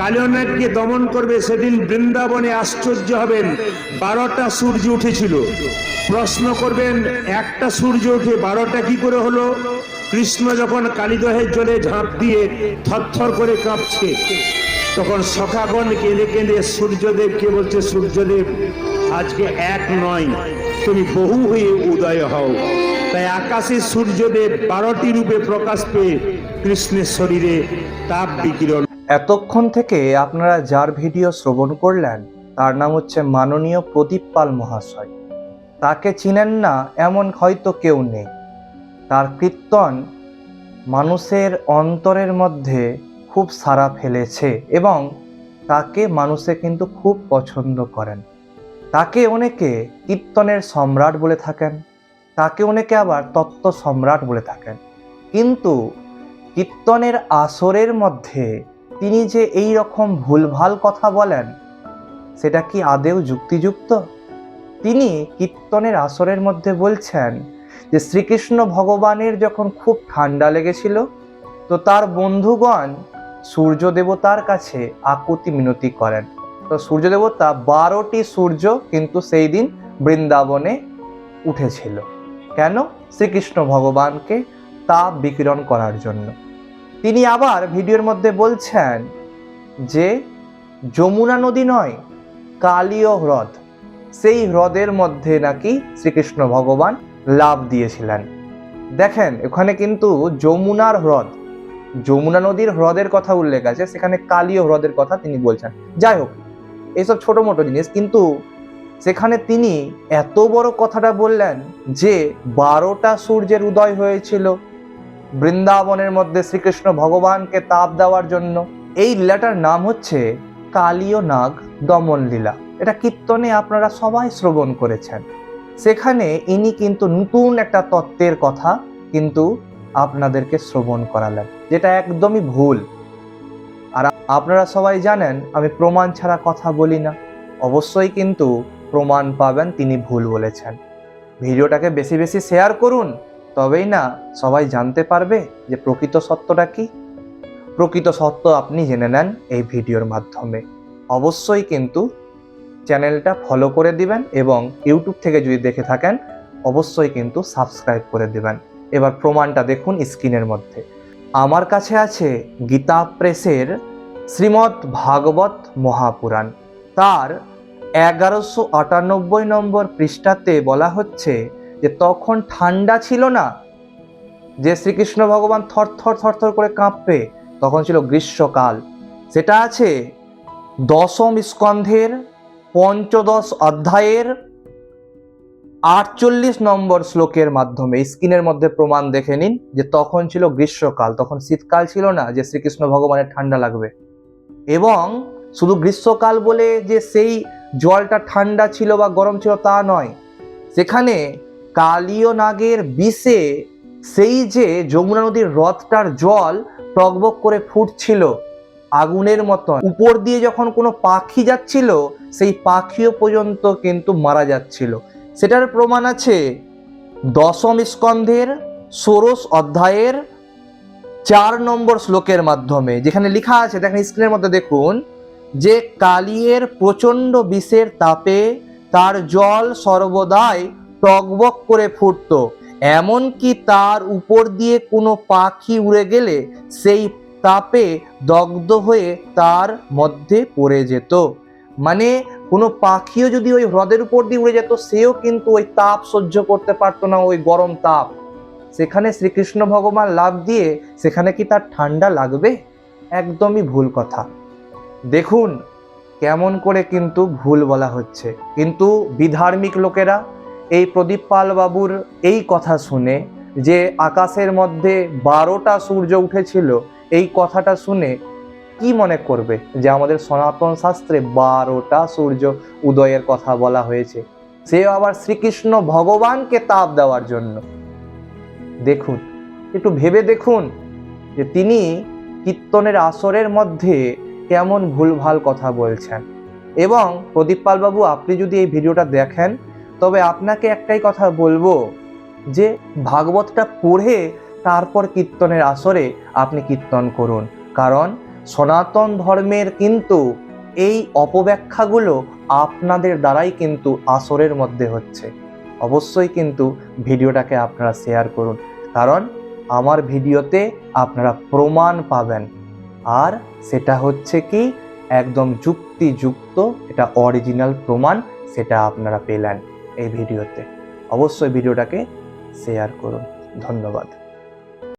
কালিয়নাথকে দমন করবে, সেদিন বৃন্দাবনে আশ্চর্য হবেন। বারোটা সূর্য উঠেছিল। প্রশ্ন করবেন, একটা সূর্য উঠে বারোটা কি করে হলো? কৃষ্ণ যখন কালিদহের জলে ঝাঁপ দিয়ে থরথর করে কাঁপছে, তখন সখাগণ কেঁদে কেঁদে সূর্যদেবকে বলছে, সূর্যদেব, আজকে এক নয়, তুমি বহু হয়ে উদয় হও। তাই আকাশে সূর্যদেব বারোটি রূপে প্রকাশ পেয়ে কৃষ্ণের শরীরে তাপ বিকিরণ এতক্ষণ থেকে আপনারা যার ভিডিও শ্রবণ করলেন, তার নাম হচ্ছে মাননীয় প্রদীপ পাল মহাশয়। তাকে চিনেন না এমন হয়তো কেউ নেই। তার কীর্তন মানুষের অন্তরের মধ্যে খুব সাড়া ফেলেছে এবং তাকে মানুষে কিন্তু খুব পছন্দ করেন। তাকে অনেকে কীর্তনের সম্রাট বলে থাকেন, তাকে অনেকে আবার তত্ত্ব সম্রাট বলে থাকেন। কিন্তু কীর্তনের আসরের মধ্যে তিনি যে এই রকম ভুলভাল কথা বলেন, সেটা কি আদেও যুক্তিযুক্ত? তিনি কীর্তনের আসরের মধ্যে বলছেন যে শ্রীকৃষ্ণ ভগবানের যখন খুব ঠান্ডা লেগেছিল, তো তার বন্ধুগণ সূর্য দেবতার কাছে আকুতি মিনতি করেন। তো সূর্য দেবতা বারোটি সূর্য কিন্তু সেই দিন বৃন্দাবনে উঠেছিল। কেন? শ্রীকৃষ্ণ ভগবানকে তাপ বিকিরণ করার জন্য। তিনি আবার ভিডিওর মধ্যে বলছেন যে, যমুনা নদী নয়, কালীয় হ্রদ। সেই হ্রদের মধ্যে নাকি শ্রীকৃষ্ণ ভগবান লাভ দিয়েছিলেন। দেখেন, এখানে কিন্তু যমুনার হ্রদ, যমুনা নদীর হ্রদের কথা উল্লেখ আছে, সেখানে কালীয় হ্রদের কথা তিনি বলছেন। যাই হোক এইসব ছোট মোটো জিনিস, কিন্তু সেখানে তিনি এত বড় কথাটা বললেন যে, বারোটা সূর্যের উদয় হয়েছিল। বৃন্দাবনের মধ্যে শ্রীকৃষ্ণ ভগবানকে তাপ দেওয়ার জন্য। এই লীলাটার নাম হচ্ছে কালীয় নাগ দমন লীলা এটা কীর্তনে আপনারা সবাই শ্রবণ করেছেন। সেখানে ইনি কিন্তু নতুন একটা তত্ত্বের কথা কিন্তু আপনাদেরকে শ্রবণ করালেন, যেটা একদমই ভুল। আর আপনারা সবাই জানেন, আমি প্রমাণ ছাড়া কথা বলি না। অবশ্যই কিন্তু প্রমাণ পাবেন, তিনি ভুল বলেছেন। ভিডিওটাকে বেশি বেশি শেয়ার করুন। তবেই না সবাই জানতে পারবে যে প্রকৃত সত্যটা কি। প্রকৃত সত্য আপনি জেনে নেন এই ভিডিওর মাধ্যমে। অবশ্যই কিন্তু চ্যানেলটা ফলো করে দিবেন এবং ইউটিউব থেকে যদি দেখে থাকেন, অবশ্যই কিন্তু সাবস্ক্রাইব করে দিবেন। এবার প্রমাণটা দেখুন স্ক্রিনের মধ্যে। আমার কাছে আছে গীতা প্রেসের শ্রীমদ্ ভাগবত মহাপুরাণ। তার এগারোশো আটানব্বই নম্বর পৃষ্ঠাতে বলা হচ্ছে যে তখন ঠান্ডা ছিল না, যে শ্রীকৃষ্ণ ভগবান থর থর থর থর করে কাঁপবে তখন ছিল গ্রীষ্মকাল। সেটা আছে দশম স্কন্ধের পঞ্চদশ অধ্যায়ের আটচল্লিশ নম্বর শ্লোকের মাধ্যমে স্ক্রিনের মধ্যে প্রমাণ দেখে নিন যে তখন ছিল গ্রীষ্মকাল, তখন শীতকাল ছিল না যে শ্রীকৃষ্ণ ভগবানের ঠান্ডা লাগবে। এবং শুধু গ্রীষ্মকাল বলে যে সেই জলটা ঠান্ডা ছিল বা গরম ছিল তা নয়, সেখানে কালীয় নাগের বিষে সেই যে যমুনা নদীর হ্রদটার জল টকবক করে ফুটছিল আগুনের মতন। উপর দিয়ে যখন কোনো পাখি যাচ্ছিল, সেই পাখিও পর্যন্ত কিন্তু মারা যাচ্ছিল। সেটার প্রমাণ আছে দশম স্কন্ধের ষোড়শ অধ্যায়ের চার নম্বর শ্লোকের মাধ্যমে, যেখানে লেখা আছে, দেখেন স্ক্রিনের মধ্যে দেখুন, যে কালিয়ের প্রচণ্ড বিষের তাপে তার জল সর্বদাই টকবক করে ফুটতো। এমনকি তার উপর দিয়ে কোনো পাখি উড়ে গেলে সেই তাপে দগ্ধ হয়ে তার মধ্যে পড়ে যেত। মানে কোনো পাখিও যদি ওই হ্রদের উপর দিয়ে উড়ে যেত, সেও কিন্তু ওই তাপ সহ্য করতে পারতো না, ওই গরম তাপ। সেখানে শ্রীকৃষ্ণ ভগবান লাভ দিয়ে সেখানে কি তার ঠান্ডা লাগবে? একদমই ভুল কথা। দেখুন, কেমন করে কিন্তু ভুল বলা হচ্ছে। কিন্তু বিধার্মিক লোকেরা এই প্রদীপ পাল বাবুর এই কথা শুনে যে আকাশের মধ্যে বারোটা সূর্য উঠেছিল, এই কথাটা শুনে কি মনে করবে যে আমাদের সনাতন শাস্ত্রে বারোটা সূর্য উদয়ের কথা বলা হয়েছে? সে আবার শ্রীকৃষ্ণ ভগবানকে তাপ দেওয়ার জন্য। দেখুন, একটু ভেবে দেখুন যে তিনি কীর্তনের আসরের মধ্যে কেমন ভুলভাল কথা বলছেন। এবং প্রদীপ পালবাবু আপনি যদি এই ভিডিওটা দেখেন তবে আপনাকে একটাই কথা বলব, যে ভাগবতটা পড়ে তারপর কীর্তনের আসরে আপনি কীর্তন করুন। কারণ সনাতন ধর্মের কিন্তু এই অপব্যাখ্যাগুলো আপনাদের দ্বারাই কিন্তু আসরের মধ্যে হচ্ছে। অবশ্যই কিন্তু ভিডিওটাকে আপনারা শেয়ার করুন। কারণ আমার ভিডিওতে আপনারা প্রমাণ পাবেন। আর সেটা হচ্ছে কি, একদম যুক্তিযুক্ত, এটা অরিজিনাল প্রমাণ, সেটা আপনারা পেলেন। এই ভিডিওতে। অবশ্যই ভিডিওটাকে শেয়ার করুন। ধন্যবাদ।